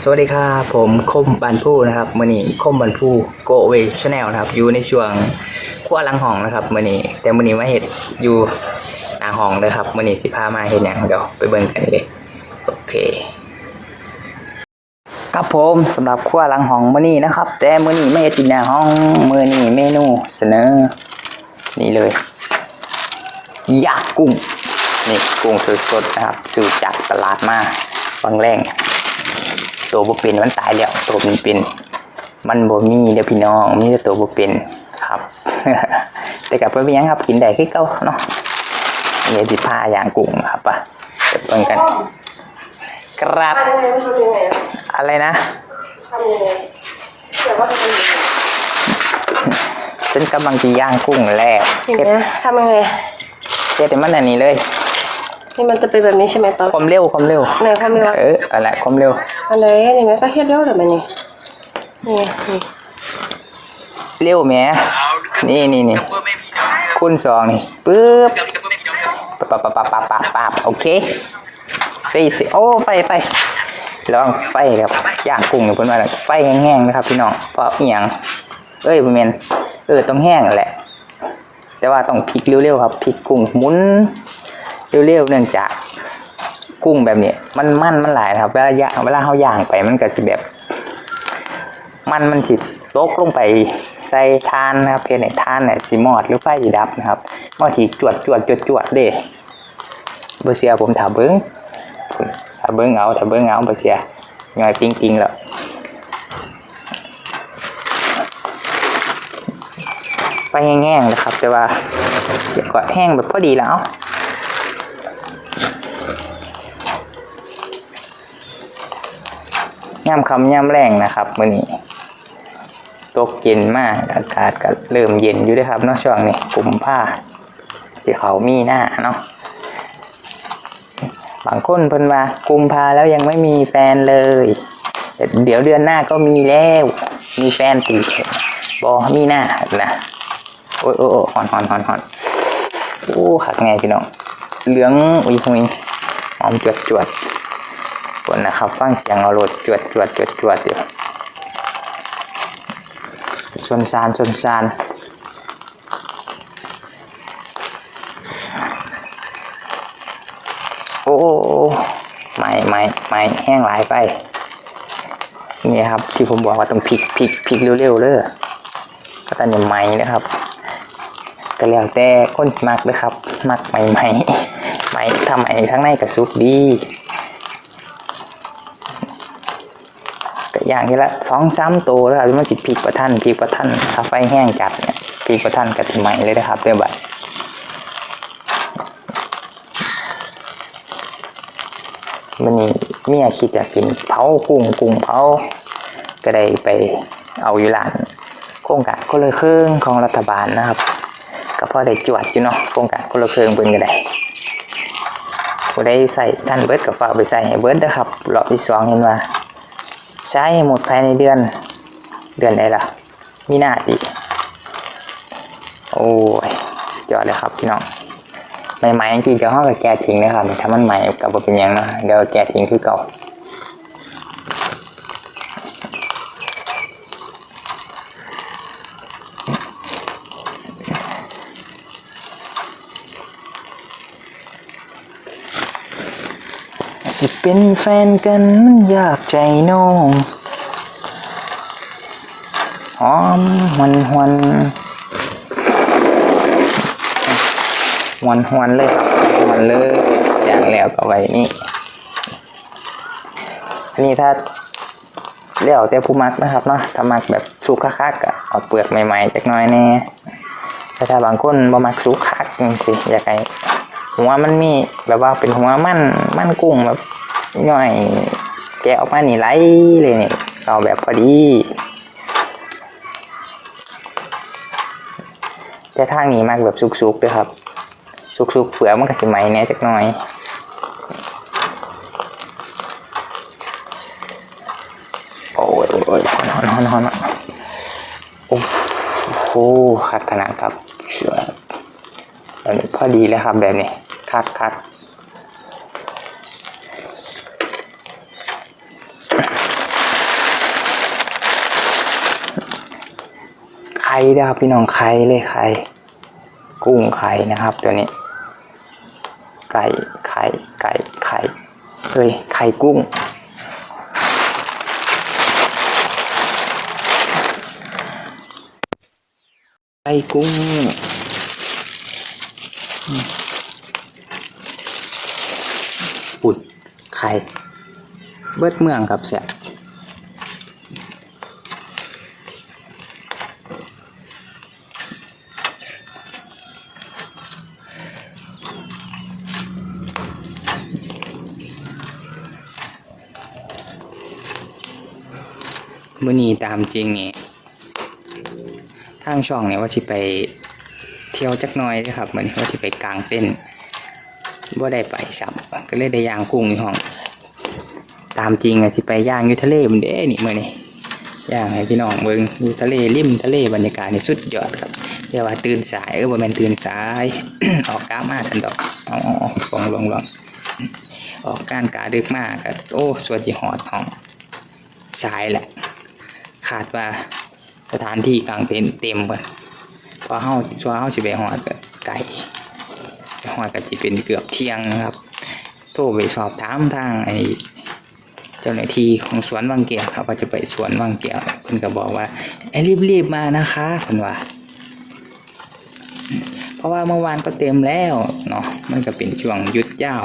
สวัสดีครับผมคมบันผู้นะครับมือนี้คมบันผู้โกเวชแนลนะครับ อยู่ในช่วงขั้วลังห้องนะครับมือนี้แต่มือนี้มาเห็ดอยู่หน้าห้องเลยครับมือนี้สิพามาเห็ดอย่างเดี๋ยวไปเบิ่งกันเลยโอเคครับผมสำหรับขั้วลังห้องมือนี้นะครับ แต่มือนี้ไม่เห็ดอยู่หน้าห้องมือนี้เมนูเสนอ นี่เลยยากกุ้งนี่กุ้งสดๆนะครับซื้อจากตลาดมาบางแรง ตัวบ่เป็นมันตายแล้วตัวมันเป็น มันบ่มีเด้อพี่น้องมีแต่ตัวบ่เป็นครับ แต่กับเพื่อนเป็นหยังครับกินได้คือเก่าเนาะอันนี้สิพาอย่างกุ้งครับป่ะเดี๋ยวเบิ่งกันครับทำยังไงมันทำยังไงอะอะไรนะทำยังไงเดี๋ยวว่าจะทำยังไงฉันกำลังจะย่างกุ้งแล้วเห็นเฮ็ดไหมทำยังไงเฮ็ดให้มันอันนี้เลย นี่มันจะเป็นแบบนี้ใช่ไหมตอนความเร็วความเร็วไหนทำยังไงเอออะไรความเร็วอันไหนนี่ไหมก็เฮ็ดเร็วเดี๋ยวมันนี่นี่นี่เร็วแหมนี่นี่นี่คูณสองนี่ปึ๊บปั๊บปั๊บปั๊บปั๊บปั๊บปั๊บโอเคสี่สี่โอ้ไฟไฟลองไฟครับย่างกุ้งอยู่เพิ่นว่าน่ะไฟแห้งๆนะครับพี่น้องเพราะอีหยังเอ้ยบ่แม่นเออต้องแห้งแหละ แต่ว่าต้องพลิกเร็วๆครับพลิกกุ้งหมุน เร็วๆเนื่องจากกุ้งแบบนี้มันมันมันหลายนะครับเวลาย่างเวลาเฮาย่างไปมันก็สิแบบ มันมันสิตกลงไปใส่ทานนะครับเพนในทานเนี่ยสิมอดหรือไฟสิดับนะครับมอสิจวดจวดจวดจวดเด้เบอร์เซียผมถามเบิ้งถามเบิ้งเอาถามเบิ้งเอาเบอร์เซียย่อยปิงปิงแล้วไฟแห้งๆนะครับ แต่ว่าเดี๋ยวก็แห้งแบบพอดีแล้ว ย่ำคำย่ำแรงนะครับมื้อนี้ตกเย็นมากอากาศก็เริ่มเย็นอยู่ด้วยครับเนาะช่วงนี้กลุ่มผ้าที่เขามีหน้าเนาะบางคนเพิ่นว่ากุมภาแล้วยังไม่มีแฟนเลยเดี๋ยวเดือนหน้าก็มีแล้ว มีแฟนตีบอมีหน้านะโอ้ยโอ้ยหอนหอนหอนหอนโอ้ขักไงพี่น้องเหลืองอุยหุยหอมจวดจวด ฝนนะครับ ฟังเสียงเอาโรดจวดจวดจวดจวดอยู่ชนซานชนซานโอ้โอ้โอ้ไม่ไม่ไม่แห้งหลายไป นี่ครับ ที่ผมบอกว่าต้องพลิกพลิกพลิกเร็วๆเลยก็ตอนนี้ไม้นะครับก็แล้วแต่คนมักเลยครับ มักใหม่ใหม่ใหม่ทำไมข้างในกับซุปดี อย่างที่ละสองสามตัวแล้วครับมันจิพริกประทันพริกประทันถ้าไฟแห้งจัดเนี่ยพริกประทันกับใหม่เลยนะครับเดี๋ยวบัดมันนี่เมียคิดอยากกินเผากุ้งกุ้งเผาก็ได้ไปเอาอยู่ร้านโครงการคนละครึ่งของรัฐบาลนะครับ ก็พอได้จวดอยู่เนาะโครงการคนละครึ่งเพิ่นก็ได้ผู้ได้ใส่ท่านเบิร์ดกับฝากไปใส่ให้เบิร์ดนะครับรอบที่สองเห็นว่า ใช้หมดภายในเดือน เดือนไหนล่ะ มีหน้าดีโอ้ยสุดยอดเลยครับพี่น้องใหม่ๆจริงๆเดี๋ยวห้องกับแกะทิ้งนะครับถ้ามันใหม่กับเป็นยังเนาะเดี๋ยวแกะทิ้งคือเก่า สิเป็นแฟนกันมันยากใจน้องหอมหวนหวนหวนหวนเลยครับหวนเลยอย่างแล้วก็ไว้นี่อันนี้ถ้าเลี้ยวแต่ผู้มักนะครับเนาะถ้ามักแบบสุกคักๆเอาเปลือกใหม่ๆจักน้อยแน่แต่ถ้าบางคนบ่มักสุกคักสิอยากให้ หัวมันมีแบบว่าเป็นหัวมันมันกุ้งแบบย่อย แกะออกมานี่ไหลเลยเนี่ยเอาแบบพอดีแต่ทางนี้มากแบบสุกๆด้วยครับ สุกๆเผือกมันก็สิไหมแหน่จักหน่อยโอ้ยโอ้ยนอนนอนนอนโอ้โหคัดขนาดครับเชื่อ ก็ดีแล้วครับแบบนี้ คัดคัดไข่นะครับพี่น้องไข่เลยไข่กุ้งไข่นะครับตัวนี้ ไก่ไข่ไก่ไข่เฮ้ยไข่กุ้งไข่กุ้ง ปุดไข่เบิดเมืองครับเสียมื่อนี้ตามจริงนี่ทางช่องเนี่ยว่าสิไป เที่ยวจักหน้อยเด้อครับเหมือนว่าสิไปกลางเต้นว่าได้ไปซ้ำก็เลยได้ย่างกุ้งอยู่ห้อง ตามจริงอะสิไปย่างอยู่ทะเลมันเด้นี่มื้อนี้ย่างให้พี่น้องเบิงอยู่ทะเลริมทะเลบรรยากาศนี่สุดยอดครับเรียกว่าตื่นสายเออบ่แม่นตื่นสาย ออกก้ามาทันดอกอ๋อลองลองลองออกการกาดึกมากครับโอ้สวยจิหอดห้องสายแหละ ขาดว่าสถานที่กลางเต็นเต็มเบิด พอเฮาชัวเฮาสิไปฮอดไก่ไปฮอดก็สิเป็นเกือบเที่ยงนะครับ โทรไปสอบถามทางไอ้เจ้าหน้าที่ของสวนวังแก้วครับว่าจะไปสวนวังแก้วเพิ่นก็บอกว่าไอ้รีบๆมานะคะเพิ่นว่า เพราะว่าเมื่อวานก็เต็มแล้วเนาะมันก็เป็นช่วงหยุดยาว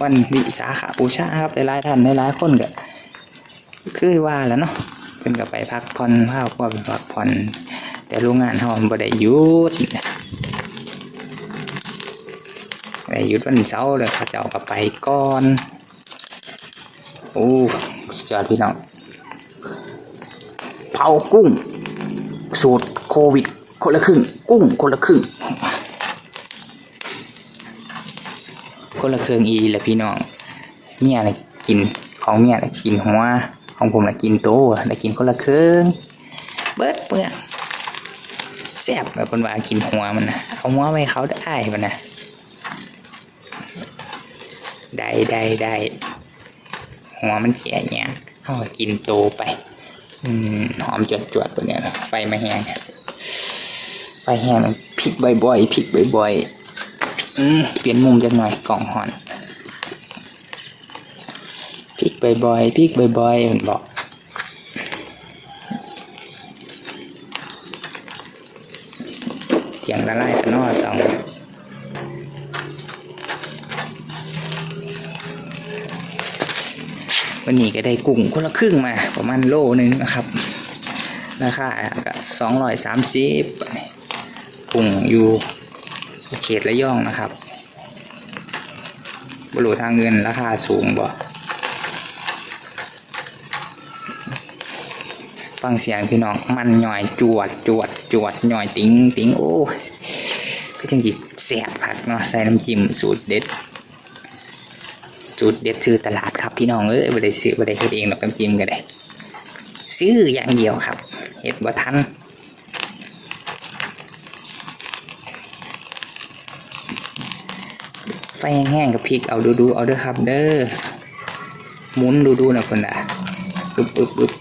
วันวิสาขบูชาครับหลายๆท่านหลายๆคนก็คือว่าแล้วเนาะเพิ่นก็ไปพักผ่อนพาครอบครัวไปพักผ่อน แต่โรงงานเฮามันบ่ได้หยุดได้หยุดวันเสาร์เลยเขาเจ้าก็ไปก่อนโอ้สุดยอดพี่น้องเผากุ้ง สูตรโควิด คนละครึ่ง กุ้งคนละครึ่ง คนละครึ่งอีแหละพี่น้องเมียน่ะกินของเมียน่ะกินหัวของผมน่ะกินโตน่ะกินคนละครึ่งเบิดเปลือก ซ่บแบบคนว่ากินหัวมันนะเอาหัวไปเขาได้มันนะได้ได้ได้หัวมันแก่เนี่ยเขากินโตไป อืมหอมจวดจวดตัวเนี้ยนะไฟมาแห้งไฟแห้งพลิกบ่อยๆพลิกบ่อยๆอืมเปลี่ยนมุมจักหน่อยกล่องหอนพลิกบ่อยๆพลิกบ่อยๆมันบอก วันนี้ก็ได้กุ้งคนละครึ่งมาประมาณโลนึงนะครับ ราคาก็สองร้อยสามสิบกุ้งอยู่เขตระยองนะครับบรูทางเงินราคาสูงบ่ฟังเสียงพี่น้องมันหน่อยจวดจวดจวดหน่อยติงติงโอ้ก็จังจิแสบผักเนาะใส่น้ำจิ้มสูตรเด็ด สูตรเด็ดซื้อตลาดครับพี่น้องเอ้ยไม่ได้ซื้อไม่ได้เฮ็ดเองหรอกน้ำจิ้มก็ได้ซื้ออย่างเดียวครับเฮ็ดบ่ทันไฟแห้งๆกับพริกเอาดูๆเอาเด้อครับ เด้อหมุนดูๆนะคนน่ะอึบอึบอึบ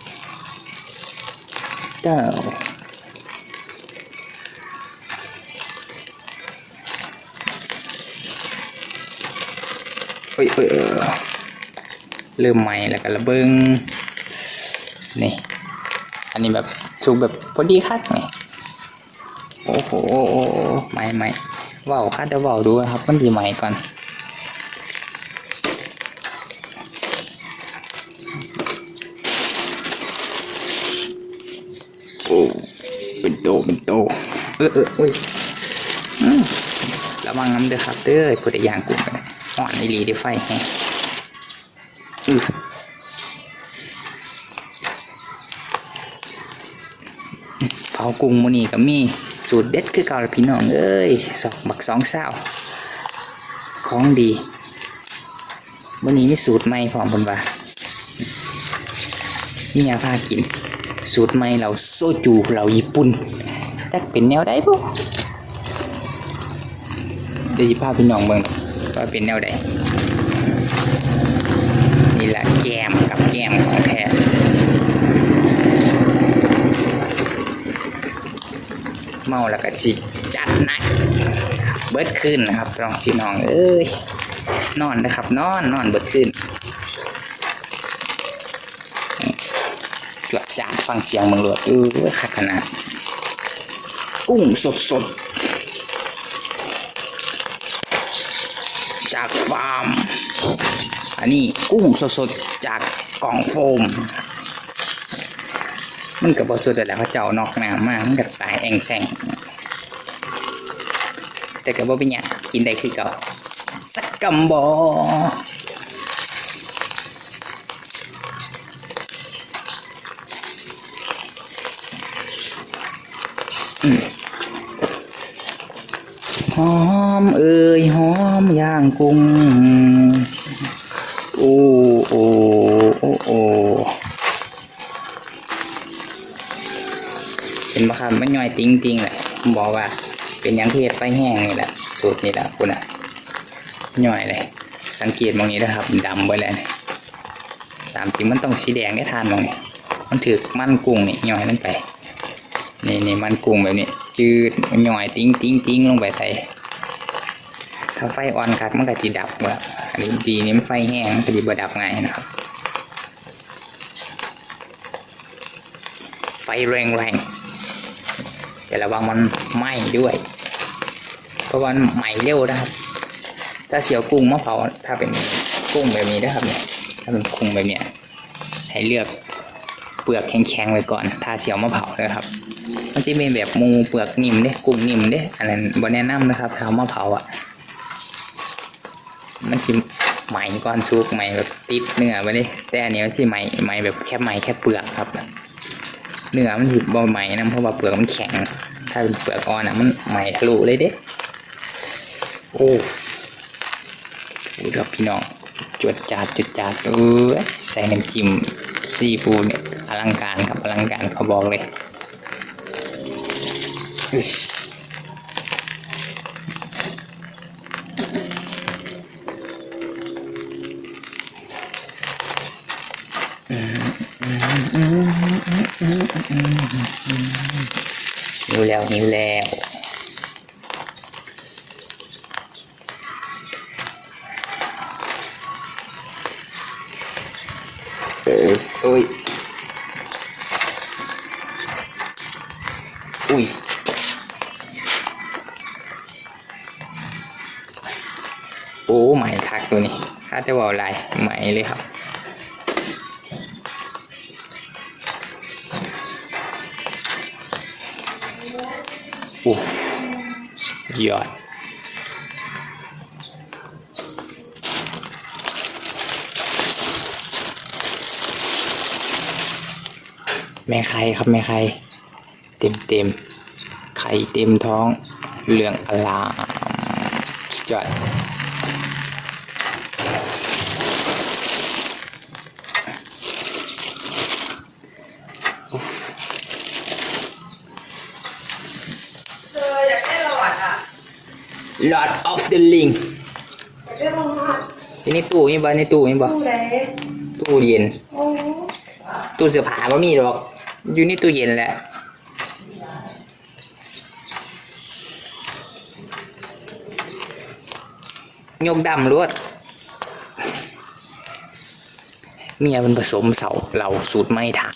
เจ้า โอ้ยโอ้ยเออเริ่มใหม่แล้วกันระเบิงนี่ อันนี้แบบสุกแบบพอดีคักนี่โอ้โหโอ้โหใหม่ใหม่ว่าวคัดจะว่าวดูครับ มันดีใหม่ก่อนโอ้เป็นโตเป็นโตเออเออเอ้ยระวังน้ำเด้อครับเด้อผู้ใดย่างกุ้งกัน ห่อนอีหลีได้ไฟแฮงอือเผากุ้งมื้อนี้ก็มีสูตรเด็ดคือเก่าละพี่น้องเอ้ยสองบักสองเศร้าของดีมื้อนี้มีสูตรใหม่พร้อมเพิ่นว่ามียาพากิน สูตรใหม่เราโซจูเราญี่ปุ่นจักเป็นแนวใดพวกเดี๋ยวพาพี่น้องเบิ่ง ว่าเป็นแนวใดนี่แหละแกมกับแกมของแท้เมาแล้วก็สิจัดนัก เบิดขึ้นนะครับน้องพี่น้องเอ้ยนอนนะครับ นอนนอนเบิดขึ้นจวดจาดฟังเสียงมึงหลวดเออคักขนาด กุ้งสดสด จากฟาร์ม อันนี้กุ้งสดๆจากกล่องโฟม มันกับบสดแต่แล้วเขาเจ้านอกน้ำมากมันก็ตายแองแซงแต่ก็บ่เป็นหยังกินได้คือเก่าสักกำบอหอมเอ่ย มย่างกุ้งโอ้โอ้โอ้โอ้เห็นไหมครับมันย่อยติ้งติ้งๆเลยผมบอกว่า เป็นยังเฮ็ดไฟแห้งนี่แหละสูตรนี่แหละคุณอะย่อยเลย สังเกตมองนี้นะครับดำไปแล้วนี่ตามจริงมันต้องสีแดงได้ทานมองนี้มันถือมันกุ้งนี่ย่อยลงไปนี่นี่มันกุ้งแบบนี้จืดย่อยติ้งติ้งติ้งลงไปใส่ ถ้าไฟอ่อนคักมันก็จะดับว่าอันนี้ดีนี่มันไฟแห้งมันก็จะบ่ดับง่ายนะครับ ไฟแรงแรงๆแต่ระวังมันไหม้ด้วย เพราะว่ามันไหม้เร็วนะครับ ถ้าเสียวกุ้งมะเผาถ้าเป็นกุ้งแบบนี้นะครับเนี่ยถ้าเป็นกุ้งแบบเนี้ยให้เลือกเปลือกแข็งๆไว้ก่อนถ้าเสียวมะเผานะครับมันจะเป็นแบบมูเปลือกนิ่มเด้กุ้งนิ่มเด้อันนั้นบ่แนะนำนะครับถ้ามะเผาอะ มันสิไหมก้อนซุกไหมแบบติดเนื้อไปเลยแต่อันนี้มันสิไหมไหมแบบแค่ไหมแค่เปลือกครับเนื้อมันสิบ่ไหมนะเพราะว่าเปลือกมันแข็ง ถ้าเป็นเปลือกอ่อนอะมันไหมทะลุเลยเด้โอ้โหครับพี่น้องจวดจาดจุดจาดเออใส่น้ำจิ้มซีฟูดเนี่ยอลังการครับอลังการเขาบอกเลย อึ๊ยนิ้วแล้วนิ้วแล้วเออโอ้ยอุ้ยโอ้ใหม่คักตัวนี้ถ้าจะบอกลายใหม่เลยครับ อ้ยอดแม่ไข่ครับแม่ไข่เต็มเต็มไข่เต็มท้องเหลืองอลามจอดอุ๊ฟ เธออยากได้หลอดอะ Lord of the Ring อยากได้รองเท้าที่นี่ตู้นี่บ่ในตู้นี่บ่ตู้ไหนตู้เย็น โอ้ตู้เสื้อผ้าบ่มีหรอก อยู่ในตู้เย็นแหละยกดำรวดเมียมันผสมเสาเหลาสูตรไม่ถัก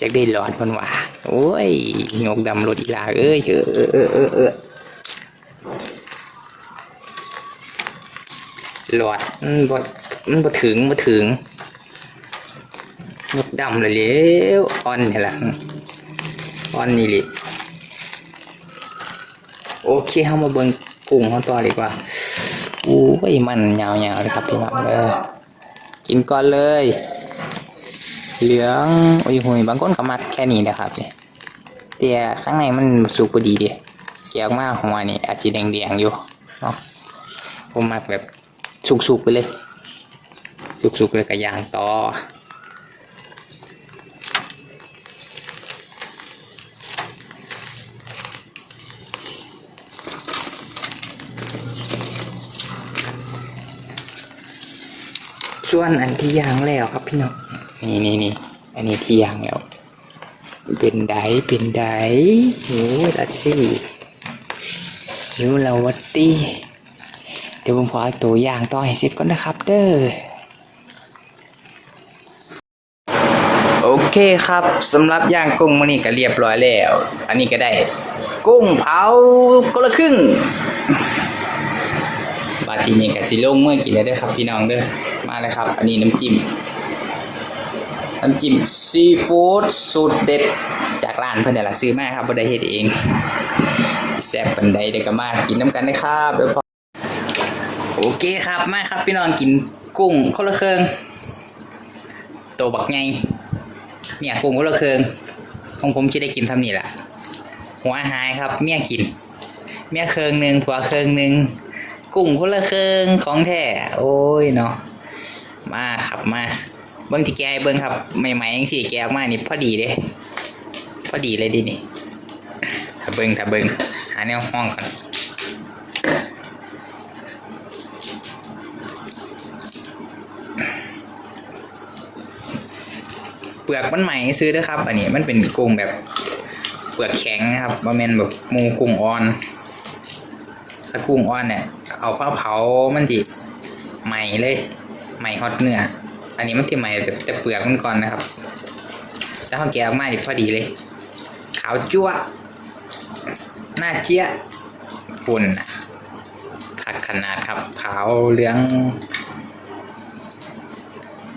จะได้หลอดมันว่า โอ้ยยกดำรถอีลาเอ้ยเออเออเออเออเออ หลอดมันบ่มันบ่ถึงบ่ถึงยกดำเลยเลี้ยวอ่อนนี่แหละอ่อนนี่ลิโอเคเฮามาเบิ่งกุ้งเขาต่อดีกว่าอู้ยมันยาวๆเลยครับพี่น้องเด้อกินก่อนเลย เหลืองโอ้ยหุยบางคนก็มักแค่นี้นะครับเนี่ยแต่ข้างในมันสุกพอดีเดิแกะออกมาหัวนี่อาจจะแดงๆอยู่เนาะผมมักแบบ สุกๆไปเลย สุกๆเลยก็ย่างต่อส่วนอันที่ยางแล้วครับพี่น้องนี่นี่นี่อันนี้ที่ยางแล้ว เป็นไดเป็นไดหิวละสิหิวละวัตตี เดี๋ยวผมขอตัวอย่างต่อให้เสร็จก่อนนะครับ เด้อโอเคครับสำหรับย่างกุ้งมื้อนี้ก็เรียบร้อยแล้ว อันนี้ก็ได้ กุ้งเผาก็ละครึ่ง บาทีนี้ก็สิลงเมื่อกินแล้วเด้อครับพี่น้องเด้อมาเลยครับ อันนี้น้ำจิ้มน้ำจิ้มซีฟู้ดสูตรเด็ดจากร้านเพิ่นนี่ล่ะซื้อมาครับบ่ได้เฮ็ดเองแซ่บปานใดเดี๋ยวก็มากินน้ำกันได้ครับเดี๋ยวพอ โอเคครับมาครับพี่น้องกินกุ้งคนละเครื่องโตบักไงเนี่ยกุ้งคนละเครื่องของผมจะได้กินทำนี่แหละหัวหายครับ เมียกิน เมียเครื่องหนึ่งผัวเครื่องหนึ่งกุ้งคนละเครื่องของแท้โอ้ยเนาะมาครับมาเบิ้งที่แกเบิ้งครับใหม่ๆยังสี่แกออกมานี่พอดีเลยพอดีเลยดินี่ถ้าเบิ้งถ้าเบิ้งหาแนวห้องก่อน เปลือกมันใหม่ซื้อเด้อครับ อันนี้มันเป็นกุ้งแบบเปลือกแข็งนะครับบ่แม่นแบบมูกุ้งอ่อน ถ้ากุ้งอ่อนเนี่ยเอาเผาเผามันดิใหม่เลยใหม่ฮอตเนื้ออันนี้มันที่ใหม่แต่แต่เปลือกมันก่อนนะครับถ้าเขาแกะออกมาดิพอดีเลย ขาวจั่วหน้าเจี๊ยปุ่นน่ะคักขนาดครับ ขาวเหลือง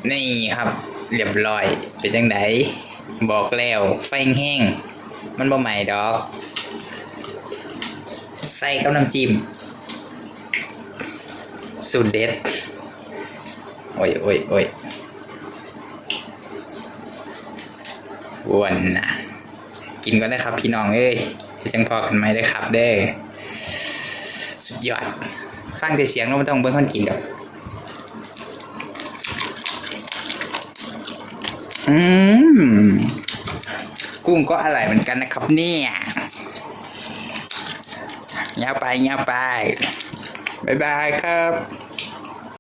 นี่ครับ เรียบร้อย เป็นจังไดบอกแล้วไฟแห้ง มันบ่ใหม่ดอก ใส่กับน้ำจิ้มสูตรเด็ด โอ้ยโอ้ยโอ้ยวนนะกินก็ได้ครับพี่น้องเอ้ยจะจังพอกันไหมได้ครับเด้ สุดยอด ฟังแต่เสียงเราไม่ต้องเบิ่งคนกินดอก อืม กุ้งก็อร่อยเหมือนกันนะครับ เนี่ยยาวไปยาวไป บ๊ายบายครับ